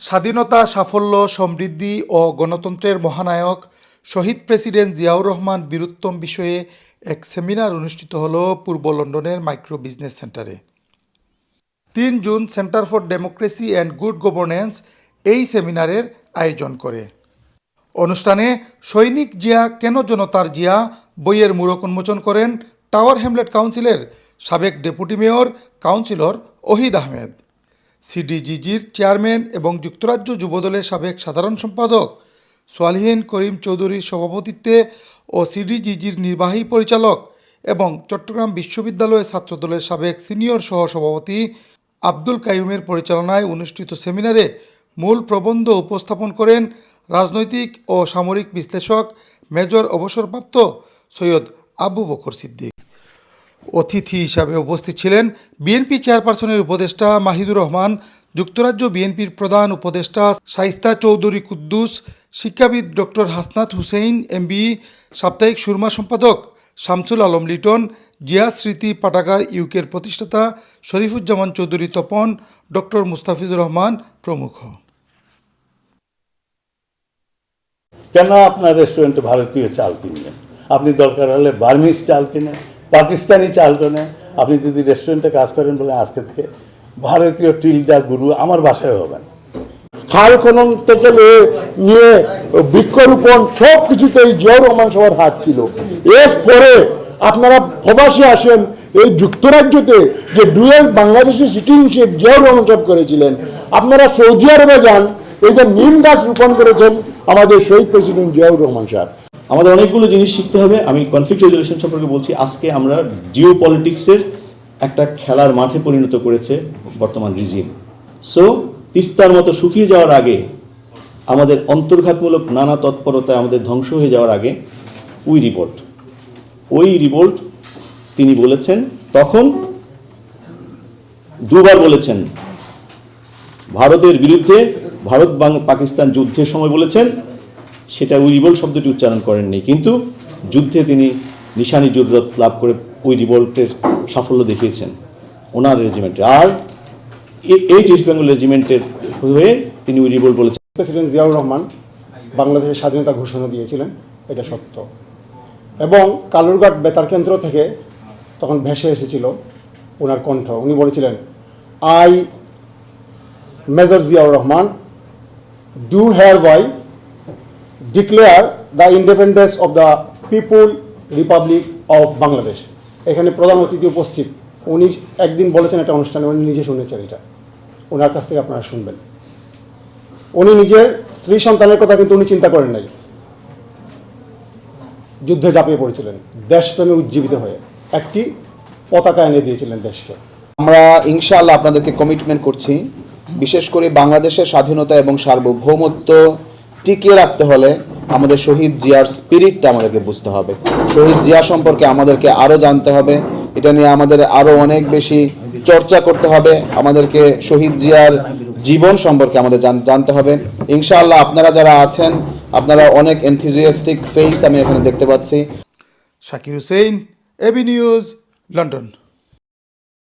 স্বাধীনতা, সাফল্য, সমৃদ্ধি ও গণতন্ত্রের মহানায়ক শহীদ প্রেসিডেন্ট জিয়াউর রহমান বীরুত্তম বিষয়ে এক সেমিনার অনুষ্ঠিত হল পূর্ব লন্ডনের মাইক্রো বিজনেস সেন্টারে। তিন June centre for democracy and good governance এই সেমিনারের আয়োজন করে। অনুষ্ঠানে সৈনিক জিয়া কেন জনতার জিয়া বইয়ের মূরক উন্মোচন করেন টাওয়ার হ্যামলেট কাউন্সিলের সাবেক deputy mayor councillor Ohid Ahmed. সিডিজিজির chairman এবং যুক্তরাজ্য যুবদলের সাবেক সাধারণ সম্পাদক সোয়ালিহীন করিম চৌধুরীর সভাপতিত্বে ও সিডিজিজির নির্বাহী পরিচালক এবং চট্টগ্রাম বিশ্ববিদ্যালয়ের ছাত্রদলের সাবেক সিনিয়র সহসভাপতি আব্দুল কাইয়ুমের পরিচালনায় অনুষ্ঠিত সেমিনারে মূল প্রবন্ধ উপস্থাপন করেন রাজনৈতিক ও সামরিক বিশ্লেষক মেজর অবসরপ্রাপ্ত সৈয়দ আবু বকর সিদ্দিক। অতিথি হিসাবে উপস্থিত ছিলেন বিএনপি চেয়ারপারসনের উপদেষ্টা মাহিদুর রহমান, যুক্তরাজ্য বিএনপির প্রধান উপদেষ্টা শাইস্তা চৌধুরী কুদ্দুস, শিক্ষাবিদ ডক্টর হাসনাত হুসেইন, এমবি, সাপ্তাহিক সুরমা সম্পাদক শামসুল আলম লিটন, জিয়া স্মৃতি পাঠাগার ইউকের প্রতিষ্ঠাতা শরীফুজ্জামান চৌধুরী তপন, ডক্টর মুস্তাফিজুর রহমান প্রমুখ। কেন আপনার রেস্টুরেন্টে ভারতীয় চাল কিনবেন আপনি দরকার হলে বার্মিজ চাল কিনেন। পাকিস্তানি চাল কেনেন আপনি যদি রেস্টুরেন্টে কাজ করেন বলে আজকে থেকে ভারতীয় টিলডা গুরু আমার বাসায় হবেন। খাল খনন থেকে নিয়ে- বৃক্ষরোপণ সব কিছুতেই জিয়াউর রহমান সবার হাত ছিল। এরপরে আপনারা প্রবাসী আসেন, এই যুক্তরাজ্যতে যে ডুয়েল বাংলাদেশি সিটিজেনশিপ জিয়াউর রহমান করেছিলেন, আপনারা সৌদি আরবে যান, এই যে নিম গাছ রোপণ করেছেন আমাদের শহীদ প্রেসিডেন্ট জিয়াউর রহমান সাহেব। আমাদের অনেকগুলো জিনিস শিখতে হবে। আমি কনফ্লিক্ট রেজলিউশন সম্পর্কে বলছি। আজকে আমরা জিও পলিটিক্সের একটা খেলার মাঠে পরিণত করেছে বর্তমান রিজিম সো তিস্তার মতো শুকিয়ে যাওয়ার আগে, আমাদের অন্তর্ঘাতমূলক নানা তৎপরতায় আমাদের ধ্বংস হয়ে যাওয়ার আগে উই রিপোর্ট ওই রিপোর্ট তিনি বলেছেন, তখন দুবার বলেছেন, ভারতের বিরুদ্ধে ভারত পাকিস্তান যুদ্ধের সময় বলেছেন সেটা উই রিভোল্ট শব্দটি উচ্চারণ করেননি। কিন্তু যুদ্ধে তিনি নিশানি জুররত লাভ করে উই রিভোল্টের সাফল্য দেখিয়েছেন ওনার রেজিমেন্টে আর এই ইস্ট বেঙ্গল রেজিমেন্টের হয়ে তিনি উই রিভোল্ট বলেছেন। প্রেসিডেন্ট জিয়াউর রহমান বাংলাদেশের স্বাধীনতা ঘোষণা দিয়েছিলেন, এটা সত্য। এবং কালুরঘাট বেতার কেন্দ্র থেকে তখন ভেসে এসেছিল ওনার কণ্ঠ। উনি বলেছিলেন I major Ziaur Rahman do hereby declare the independence of the people republic of Bangladesh এখানে প্রধান অতিথি উপস্থিত। উনি একদিন বলেছেন একটা অনুষ্ঠানে, উনি নিজে শুনেছেন এটা। ওনার কাছ থেকে আপনারা শুনবেন। উনি নিজের স্ত্রী সন্তানের কথা কিন্তু উনি চিন্তা করেন নাই। যুদ্ধে ঝাঁপিয়ে পড়েছিলেন। দেশপ্রেমে উজ্জীবিত হয়ে একটি পতাকা এনে দিয়েছিলেন দেশকে। আমরা ইনশাআল্লাহ আপনাদেরকে কমিটমেন্ট করছি। বিশেষ করে বাংলাদেশের স্বাধীনতা এবং সার্বভৌমত্ব টিকিয়ে রাখতে হলে আমাদের শহীদ জিয়ার স্পিরিটটা আমাদেরকে বুঝতে হবে। শহীদ জিয়া সম্পর্কে আমাদেরকে আরও জানতে হবে। এটা নিয়ে আমাদের আরও অনেক বেশি চর্চা করতে হবে। আমাদেরকে শহীদ জিয়ার জীবন সম্পর্কে আমাদের জানতে হবে। ইনশাআল্লাহ আপনারা যারা আছেন, আপনারা অনেক এনথিজিয়াস্টিক ফেস আমি এখানে দেখতে পাচ্ছি। Shakir Hussain AB news, London.